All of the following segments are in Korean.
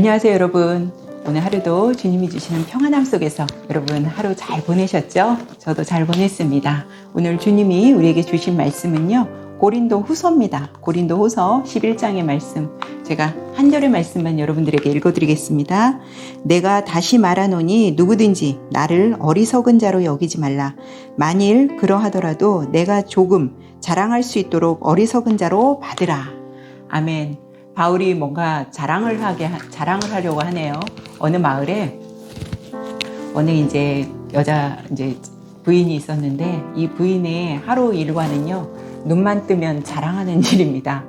안녕하세요, 여러분. 오늘 하루도 주님이 주시는 평안함 속에서 여러분 하루 잘 보내셨죠? 저도 잘 보냈습니다. 오늘 주님이 우리에게 주신 말씀은요. 고린도 후서입니다. 고린도 후서 11장의 말씀. 제가 한 절의 말씀만 여러분들에게 읽어드리겠습니다. 내가 다시 말하노니 누구든지 나를 어리석은 자로 여기지 말라. 만일 그러하더라도 내가 조금 자랑할 수 있도록 어리석은 자로 받으라. 아멘. 바울이 뭔가 자랑을 하게 자랑을 하려고 하네요. 어느 마을에 어느 이제 여자 이제 부인이 있었는데 이 부인의 하루 일과는요 눈만 뜨면 자랑하는 일입니다.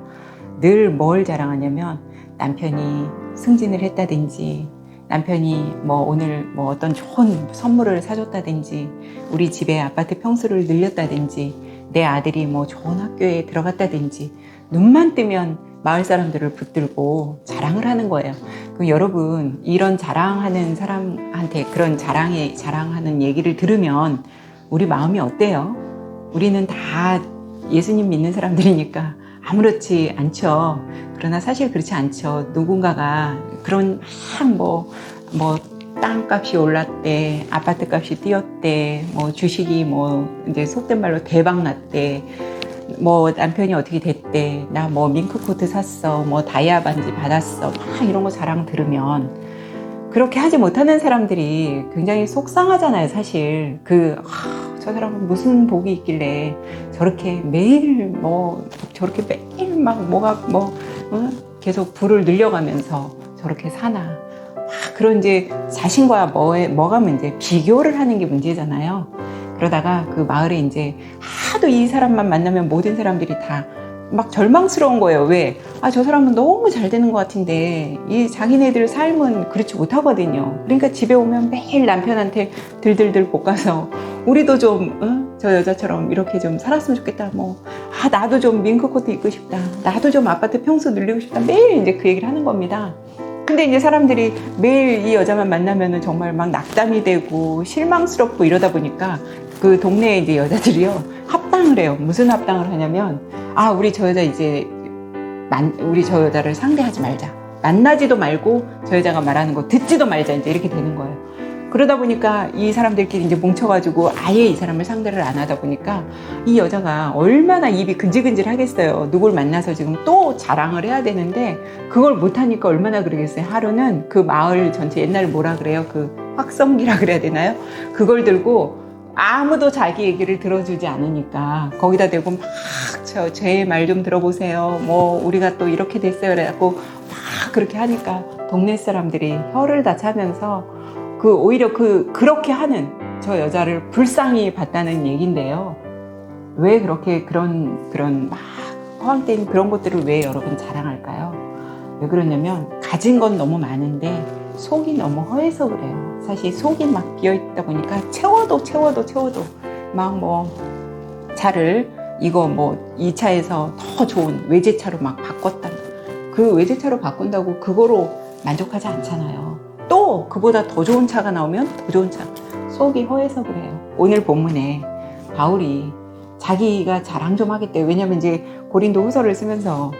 늘 뭘 자랑하냐면 남편이 승진을 했다든지 남편이 뭐 오늘 뭐 어떤 좋은 선물을 사줬다든지 우리 집에 아파트 평수를 늘렸다든지 내 아들이 뭐 좋은 학교에 들어갔다든지 눈만 뜨면 마을 사람들을 붙들고 자랑을 하는 거예요. 그 여러분 이런 자랑하는 사람한테 그런 자랑에 자랑하는 얘기를 들으면 우리 마음이 어때요? 우리는 다 예수님 믿는 사람들이니까 아무렇지 않죠. 그러나 사실 그렇지 않죠. 누군가가 그런 뭐뭐 뭐 땅값이 올랐대, 아파트 값이 뛰었대, 뭐 주식이 뭐 이제 속된 말로 대박 났대. 뭐 남편이 어떻게 됐대, 나 뭐 밍크 코트 샀어, 뭐 다이아 반지 받았어, 막 이런 거 자랑 들으면 그렇게 하지 못하는 사람들이 굉장히 속상하잖아요, 사실. 그, 아, 저 사람은 무슨 복이 있길래 저렇게 매일 뭐, 저렇게 매일 막 뭐가 뭐, 어? 계속 부를 늘려가면서 저렇게 사나. 아, 그런 이제 자신과 뭐에, 뭐가 문제, 비교를 하는 게 문제잖아요. 그러다가 그 마을에 이제 하도 이 사람만 만나면 모든 사람들이 다 막 절망스러운 거예요. 왜? 아, 저 사람은 너무 잘 되는 것 같은데, 이 자기네들 삶은 그렇지 못하거든요. 그러니까 집에 오면 매일 남편한테 들들들 볶아서, 우리도 좀, 어? 저 여자처럼 이렇게 좀 살았으면 좋겠다. 뭐, 아, 나도 좀 밍크 코트 입고 싶다. 나도 좀 아파트 평수 늘리고 싶다. 매일 이제 그 얘기를 하는 겁니다. 근데 이제 사람들이 매일 이 여자만 만나면은 정말 막 낙담이 되고 실망스럽고 이러다 보니까 그 동네에 이제 여자들이요 합당을 해요. 무슨 합당을 하냐면 아 우리 저 여자 이제 만, 우리 저 여자를 상대하지 말자. 만나지도 말고 저 여자가 말하는 거 듣지도 말자 이제 이렇게 되는 거예요. 그러다 보니까 이 사람들끼리 이제 뭉쳐가지고 아예 이 사람을 상대를 안 하다 보니까 이 여자가 얼마나 입이 근질근질 하겠어요. 누굴 만나서 지금 또 자랑을 해야 되는데 그걸 못하니까 얼마나 그러겠어요. 하루는 그 마을 전체 옛날 뭐라 그래요? 그 확성기라 그래야 되나요? 그걸 들고 아무도 자기 얘기를 들어주지 않으니까 거기다 대고 막제말 좀 들어보세요. 뭐 우리가 또 이렇게 됐어요. 그래갖고 막 그렇게 하니까 동네 사람들이 혀를 다 차면서 그 오히려 그 그렇게 하는 저 여자를 불쌍히 봤다는 얘긴데요. 왜 그렇게 그런 그런 막 허황된 그런 것들을 왜 여러분 자랑할까요? 왜 그러냐면 가진 건 너무 많은데 속이 너무 허해서 그래요. 사실 속이 막 비어 있다 보니까 채워도 채워도 채워도 막 뭐 차를 이거 뭐이 차에서 더 좋은 외제차로 막 바꿨다. 그 외제차로 바꾼다고 그거로 만족하지 않잖아요. 또 그보다 더 좋은 차가 나오면 더 좋은 차. 속이 허해서 그래요. 오늘 본문에 바울이 자기가 자랑 좀 하겠대. 왜냐면 이제 고린도 후서를 쓰면서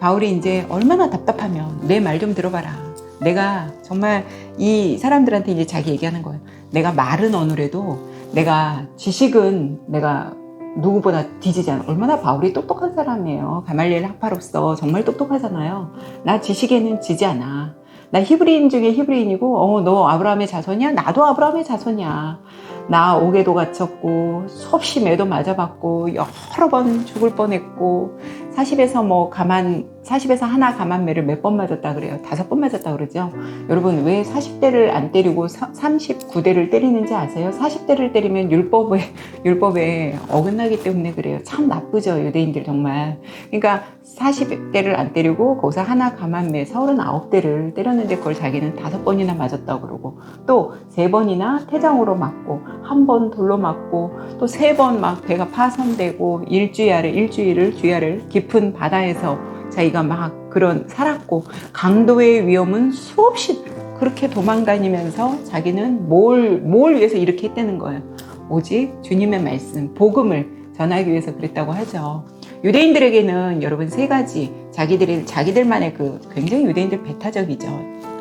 바울이 이제 얼마나 답답하면 내 말 좀 들어봐라. 내가 정말 이 사람들한테 이제 자기 얘기하는 거예요. 내가 말은 어느래도 내가 지식은 내가 누구보다 뒤지지 않아. 얼마나 바울이 똑똑한 사람이에요. 가말리엘 학파로서 정말 똑똑하잖아요. 나 지식에는 지지 않아. 나 히브리인 중에 히브리인이고, 어, 너 아브라함의 자손이야? 나도 아브라함의 자손이야. 나 옥에도 갇혔고, 수없이 매도 맞아봤고, 여러 번 죽을 뻔했고, 40에서 뭐 가만 40에서 하나 가만매를 몇 번 맞았다 그래요? 다섯 번 맞았다 그러죠? 여러분 왜 40대를 안 때리고 39대를 때리는지 아세요? 40대를 때리면 율법에 율법에 어긋나기 때문에 그래요. 참 나쁘죠 유대인들 정말. 그러니까 40대를 안 때리고 거기서 하나 가만매 39대를 때렸는데 그걸 자기는 다섯 번이나 맞았다고 그러고 또 세 번이나 태장으로 맞고 한 번 돌로 맞고 또 세 번 막 배가 파손되고 일주일을 일주일을 주야를 깊은 바다에서 자기가 막 그런 살았고 강도의 위험은 수없이 그렇게 도망다니면서 자기는 뭘, 뭘 위해서 이렇게 했다는 거예요. 오직 주님의 말씀, 복음을 전하기 위해서 그랬다고 하죠. 유대인들에게는 여러분 세 가지 자기들이 자기들만의 그 굉장히 유대인들 배타적이죠.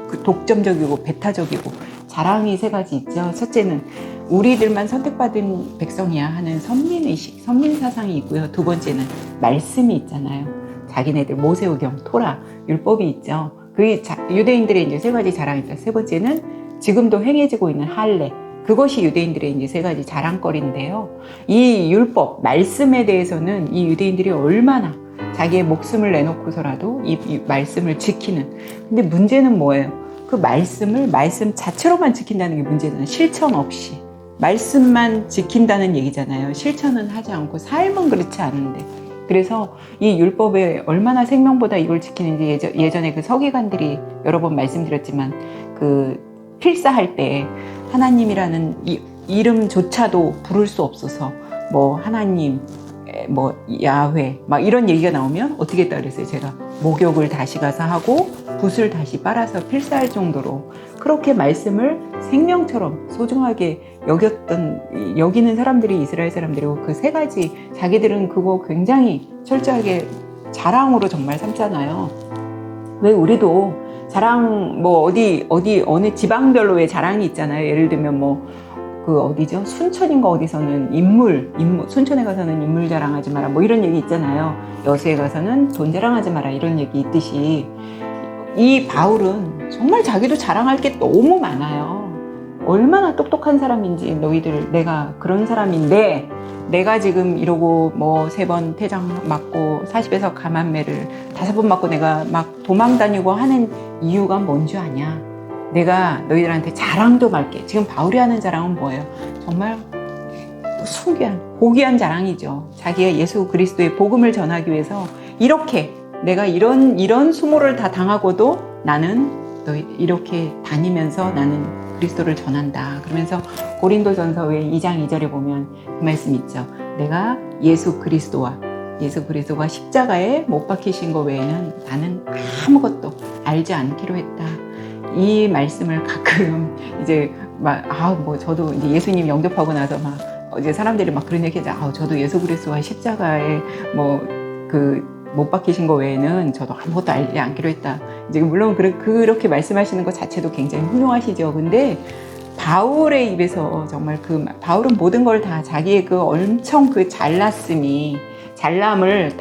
그 독점적이고 배타적이고 자랑이 세 가지 있죠. 첫째는 우리들만 선택받은 백성이야 하는 선민의식, 선민사상이 있고요. 두 번째는 말씀이 있잖아요. 자기네들 모세오경, 토라, 율법이 있죠. 그 자- 유대인들의 이제 세 가지 자랑이다. 세 번째는 지금도 행해지고 있는 할례. 그것이 유대인들의 이제 세 가지 자랑거리인데요. 이 율법, 말씀에 대해서는 이 유대인들이 얼마나 자기의 목숨을 내놓고서라도 이, 이 말씀을 지키는. 근데 문제는 뭐예요? 그 말씀을 말씀 자체로만 지킨다는 게 문제잖아요. 실천 없이. 말씀만 지킨다는 얘기잖아요. 실천은 하지 않고 삶은 그렇지 않은데. 그래서 이 율법에 얼마나 생명보다 이걸 지키는지 예전, 예전에 그 서기관들이 여러 번 말씀드렸지만 그 필사할 때 하나님이라는 이, 이름조차도 부를 수 없어서 뭐 하나님 에, 뭐 야훼 막 이런 얘기가 나오면 어떻게 했다 그랬어요? 제가 목욕을 다시 가서 하고 붓을 다시 빨아서 필사할 정도로 그렇게 말씀을 생명처럼 소중하게 여겼던 이- 여기는 사람들이 이스라엘 사람들이고 그 세 가지 자기들은 그거 굉장히 철저하게 자랑으로 정말 삼잖아요. 왜 우리도 자랑 뭐 어디 어디 어느 지방별로 왜 자랑이 있잖아요. 예를 들면 뭐 그 어디죠? 순천인가 어디서는 인물, 인물 순천에 가서는 인물 자랑하지 마라 뭐 이런 얘기 있잖아요. 여수에 가서는 돈 자랑하지 마라 이런 얘기 있듯이 이 바울은 정말 자기도 자랑할 게 너무 많아요. 얼마나 똑똑한 사람인지 너희들 내가 그런 사람인데 내가 지금 이러고 뭐 세 번 퇴장 맞고 40에서 감한매를 다섯 번 맞고 내가 막 도망 다니고 하는 이유가 뭔줄 아냐? 내가 너희들한테 자랑도 말게. 지금 바울이 하는 자랑은 뭐예요? 정말 순귀한, 고귀한 자랑이죠. 자기가 예수 그리스도의 복음을 전하기 위해서 이렇게 내가 이런 이런 수모를 다 당하고도 나는 너희 이렇게 다니면서 나는 그리스도를 전한다. 그러면서 고린도전서 의 2장 2절에 보면 그 말씀 있죠. 내가 예수 그리스도와 예수 그리스도가 십자가에 못 박히신 것 외에는 나는 아무것도 알지 않기로 했다. 이 말씀을 가끔 이제 막 아 뭐 저도 이제 예수님 영접하고 나서 막 이제 사람들이 막 그런 얘기 하죠. 아 저도 예수 그리스도와 십자가에 뭐그 못 박히신 것 외에는 저도 아무것도 알지 않기로 했다. 이제 물론 그렇- 그렇게 말씀하시는 것 자체도 굉장히 훌륭하시죠. 근데 바울의 입에서 정말 그 말- 바울은 모든 걸 다 자기의 그 엄청 그 잘났음이 잘남을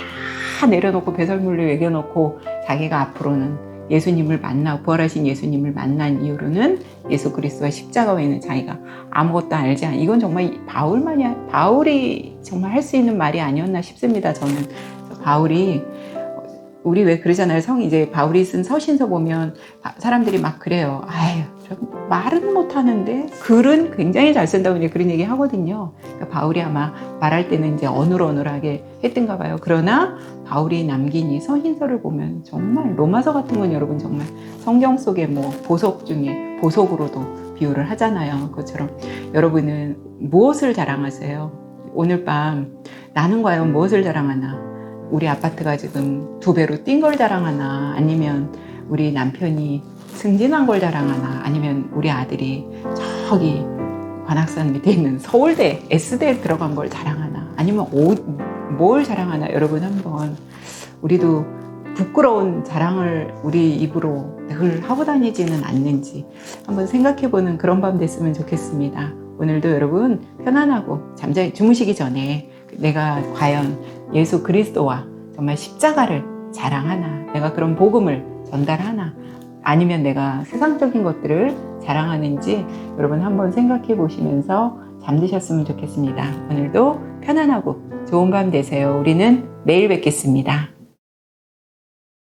다 내려놓고 배설물로 외겨놓고 자기가 앞으로는 예수님을 만나 부활하신 예수님을 만난 이후로는 예수 그리스도와 십자가 외에는 자기가 아무것도 알지 않. 이건 정말 바울만이 바울이 정말 할 수 있는 말이 아니었나 싶습니다. 저는 바울이 우리 왜 그러잖아요. 성 이제 바울이 쓴 서신서 보면 바- 사람들이 막 그래요. 아유, 저 말은 못 하는데 글은 굉장히 잘 쓴다고 이제 그런 얘기 하거든요. 그러니까 바울이 아마 말할 때는 이제 어눌어눌하게 했던가 봐요. 그러나 바울이 남긴 이 서신서를 보면 정말 로마서 같은 건 여러분 정말 성경 속의 뭐 보석 중에 보석으로도 비유를 하잖아요. 그것처럼 여러분은 무엇을 자랑하세요? 오늘 밤 나는 과연 무엇을 자랑하나? 우리 아파트가 지금 두 배로 뛴 걸 자랑하나? 아니면 우리 남편이 승진한 걸 자랑하나? 아니면 우리 아들이 저기 관악산 밑에 있는 서울대 S대에 들어간 걸 자랑하나? 아니면 옷, 뭘 자랑하나? 여러분 한번 우리도 부끄러운 자랑을 우리 입으로 늘 하고 다니지는 않는지 한번 생각해보는 그런 밤 됐으면 좋겠습니다. 오늘도 여러분 편안하고 잠자 주무시기 전에 내가 과연 예수 그리스도와 정말 십자가를 자랑하나, 내가 그런 복음을 전달하나, 아니면 내가 세상적인 것들을 자랑하는지 여러분 한번 생각해 보시면서 잠드셨으면 좋겠습니다. 오늘도 편안하고 좋은 밤 되세요. 우리는 내일 뵙겠습니다.